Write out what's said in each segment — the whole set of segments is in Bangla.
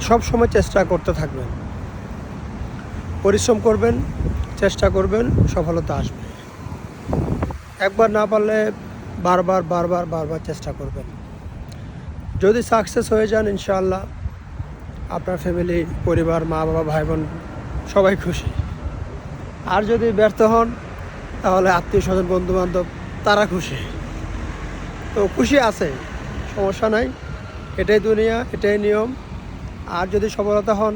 সব সময় চেষ্টা করতে থাকবেন। পরিশ্রম করবেন, চেষ্টা করবেন, সফলতা আসবে। একবার না পারলে বারবার বারবার বারবার চেষ্টা করবেন। যদি সাকসেস হয়ে যান, ইনশাআল্লাহ আপনার ফ্যামিলি পরিবার মা বাবা ভাই বোন সবাই খুশি। আর যদি ব্যর্থ হন, তাহলে আত্মীয় স্বজন বন্ধু বান্ধব তারা খুশি। তো খুশি আছে, সমস্যা নাই। এটাই দুনিয়া, এটাই নিয়ম। আর যদি সফলতা হন,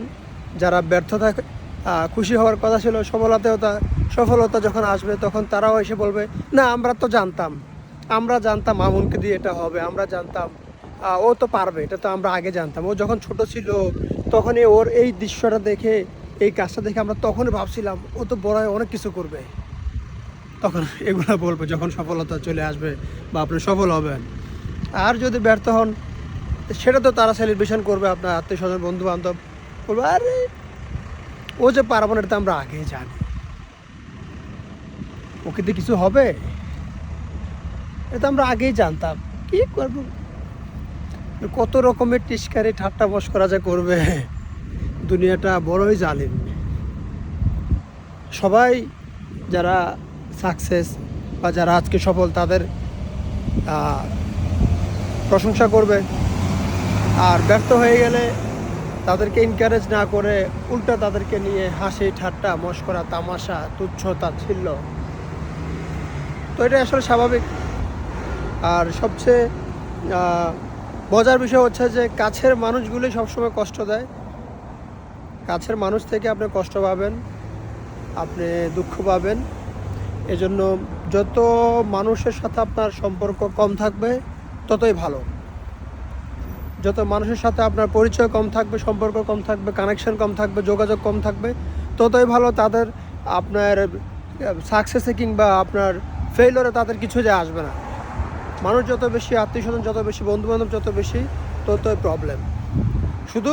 যারা ব্যর্থ থাকে খুশি হওয়ার কথা ছিল সফলতাও তা, সফলতা যখন আসবে, তখন তারাও এসে বলবে, না, আমরা তো জানতাম। আমরা জানতাম মামুনকে দিয়ে এটা হবে, আমরা জানতাম। ও তো পারবে, এটা তো আমরা আগে জানতাম। ও যখন ছোট ছিল, তখনই ওর এই দৃশ্যটা দেখে, এই কাজটা দেখে আমরা তখনই ভাবছিলাম, ও তো বড় অনেক কিছু করবে। তখন এগুলো বলব, যখন সফলতা চলে আসবে, বা আপনি সফল হবেন। আর যদি ব্যর্থ হন সেটা তো তারা সেলিব্রেশন করবে, আপনার আত্মীয় স্বজন বন্ধু বান্ধব বলবে আরে, ও যে পারব না, এটা তো আমরা আগেই জানি। ওকে দিয়ে কিছু হবে? এটা আমরা আগেই জানতাম। কি করব? কত রকমের টিস্কারি, ঠাট্টা মস্করা যে করবে। দুনিয়াটা বড়ই জালিম। সবাই যারা সাকসেস বা যারা আজকে সফল, তাদের প্রশংসা করবে। আর ব্যর্থ হয়ে গেলে তাদেরকে এনকারেজ না করে উল্টা তাদেরকে নিয়ে হাসি, ঠাট্টা, মস্করা, তামাশা, তুচ্ছ, তাচ্ছিল্য। তো এটা আসলে স্বাভাবিক। আর সবচেয়ে মজার বিষয় হচ্ছে যে কাছের মানুষগুলি সবসময় কষ্ট দেয়। কাছের মানুষ থেকে আপনি কষ্ট পাবেন, আপনি দুঃখ পাবেন। এজন্য যত মানুষের সাথে আপনার সম্পর্ক কম থাকবে, ততই ভালো। যত মানুষের সাথে আপনার পরিচয় কম থাকবে, সম্পর্ক কম থাকবে কানেকশন কম থাকবে, যোগাযোগ কম থাকবে, ততই ভালো তাদের আপনার সাকসেসে কিংবা আপনার ফেইলরে তাদের কিছু যে আসবে না। মানুষ যত বেশি আত্মীয় স্বজন যত বেশি বন্ধু বান্ধব যত বেশি, ততই প্রবলেম শুধু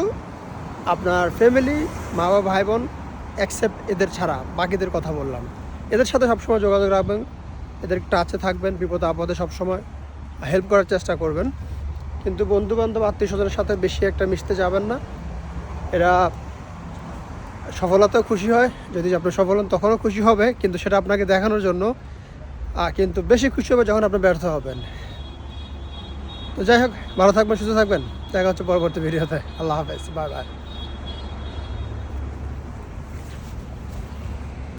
আপনার ফ্যামিলি মা বাবা ভাই বোন অ্যাকসেপ্ট এদের ছাড়া, বাকিদের কথা বললাম। এদের সাথে সবসময় যোগাযোগ রাখবেন, এদের টাচে থাকবেন বিপদ আপদে সবসময় হেল্প করার চেষ্টা করবেন। কিন্তু বন্ধু বান্ধব আত্মীয় স্বজনের সাথে বেশি একটা মিশতে যাবেন না। এরা সফলতাও খুশি হয়। যদি আপনি সফল হন, তখনও খুশি হবে, কিন্তু সেটা আপনাকে দেখানোর জন্য কিন্তু বেশি খুশি হবে যখন আপনি ব্যর্থ হবেন। তো যাই হোক, ভালো থাকবেন, সুস্থ থাকবেন। দেখা হচ্ছে পরবর্তী ভিডিওতে। আল্লাহ হাফেজ। Bye bye.